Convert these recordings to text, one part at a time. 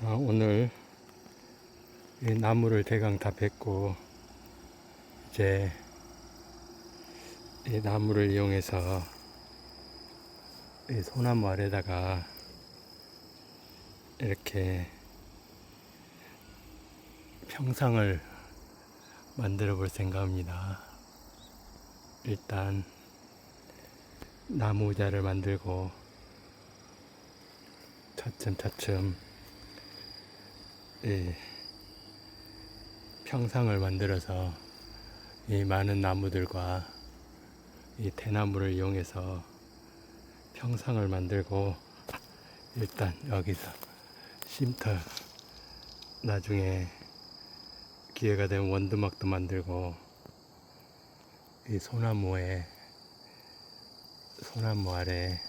어, 오늘 이 나무를 대강 다 뱉고 이제 이 나무를 이용해서 이 소나무 아래다가 이렇게 평상을 만들어 볼 생각입니다. 일단 나무 의자를 만들고 차츰차츰 이 평상을 만들어서 이 많은 나무들과 이 대나무를 이용해서 평상을 만들고 일단 여기서 쉼터 나중에 기회가 되면 원두막도 만들고 이 소나무에 소나무 아래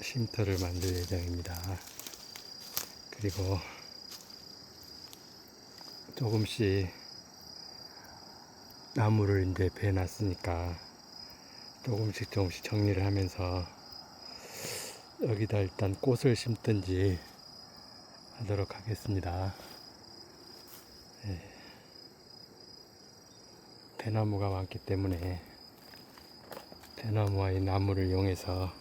쉼터를 만들 예정입니다. 그리고 조금씩 나무를 이제 베놨으니까 조금씩 조금씩 정리를 하면서 여기다 일단 꽃을 심든지 하도록 하겠습니다. 예. 대나무가 많기 때문에 대나무와 이 나무를 이용해서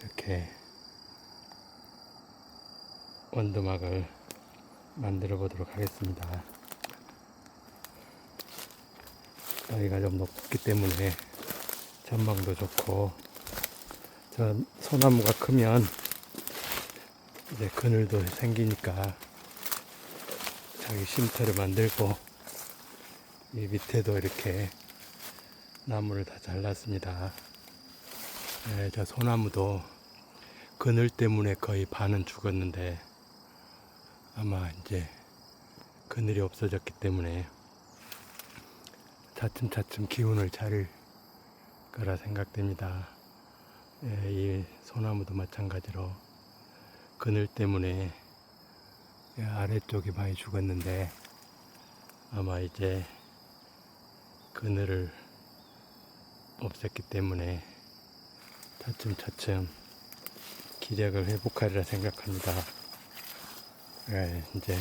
이렇게 원두막을 만들어 보도록 하겠습니다. 여기가 좀 높기 때문에 전망도 좋고 저 소나무가 크면 이제 그늘도 생기니까 자기 쉼터를 만들고 이 밑에도 이렇게 나무를 다 잘랐습니다. 네, 저 소나무도 그늘 때문에 거의 반은 죽었는데 아마 이제 그늘이 없어졌기 때문에 차츰차츰 기운을 차릴 거라 생각됩니다. 예, 이 소나무도 마찬가지로 그늘 때문에 이 아래쪽이 많이 죽었는데 아마 이제 그늘을 없앴기 때문에 차츰차츰 기력을 회복하리라 생각합니다. 예, 이제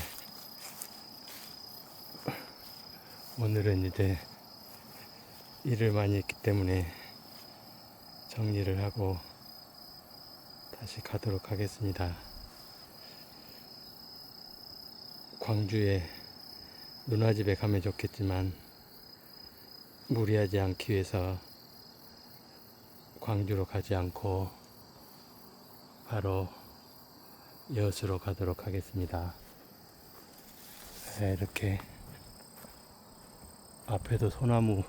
오늘은 이제 일을 많이 했기 때문에 정리를 하고 다시 가도록 하겠습니다. 광주에 누나 집에 가면 좋겠지만 무리하지 않기 위해서 광주로 가지 않고 바로 여수로 가도록 하겠습니다. 네, 이렇게 앞에도 소나무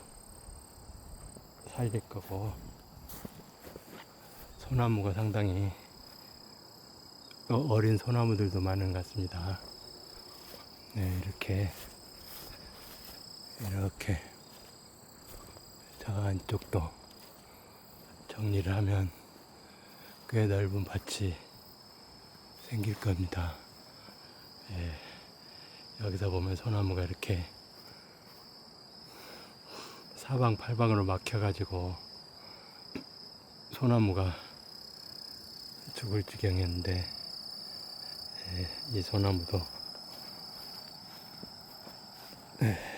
살릴 거고 소나무가 상당히 어, 어린 소나무들도 많은 것 같습니다. 네, 이렇게 이렇게 저 안쪽도 정리를 하면 꽤 넓은 밭이 생길 겁니다. 예, 여기서 보면 소나무가 이렇게 사방팔방으로 막혀가지고 소나무가 죽을 지경이었는데 예, 이 소나무도 예,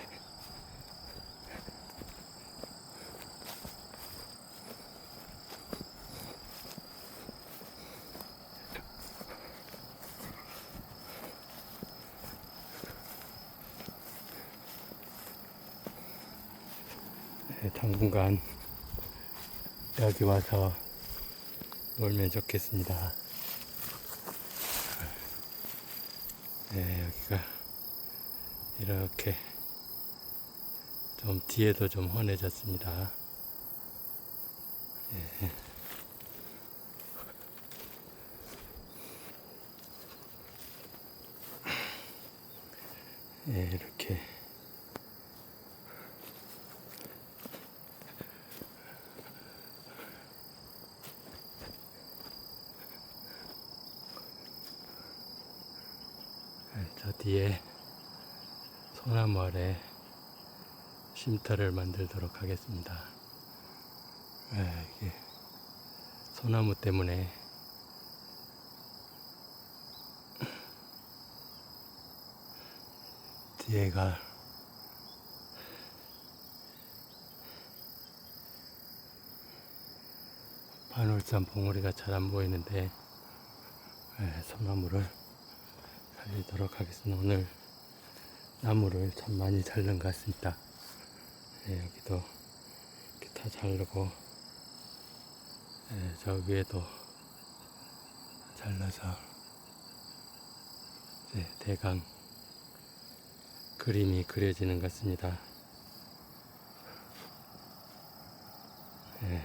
예, 당분간 여기 와서 놀면 좋겠습니다. 네, 여기가 이렇게 좀 뒤에도 좀 환해졌습니다. 예. 예, 이렇게 저 뒤에 소나무 아래 쉼터를 만들도록 하겠습니다. 예, 소나무 때문에 뒤에가 반월산 봉우리가 잘 안 보이는데 예, 소나무를 살리도록 하겠습니다. 오늘 나무를 참 많이 자른 것 같습니다. 예, 여기도 이렇게 다 자르고 예, 저 위에도 잘라서 이제 대강 그림이 그려지는 것 같습니다. 예.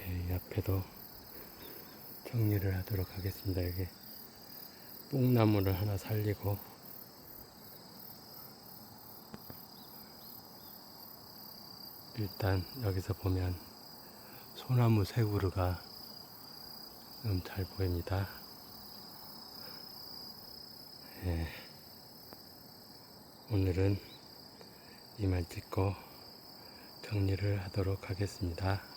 예, 이 앞에도 정리를 하도록 하겠습니다. 여기 뽕나무를 하나 살리고 일단 여기서 보면 소나무 새 그루가 좀 잘 보입니다. 예. 오늘은 이만 찍고 정리를 하도록 하겠습니다.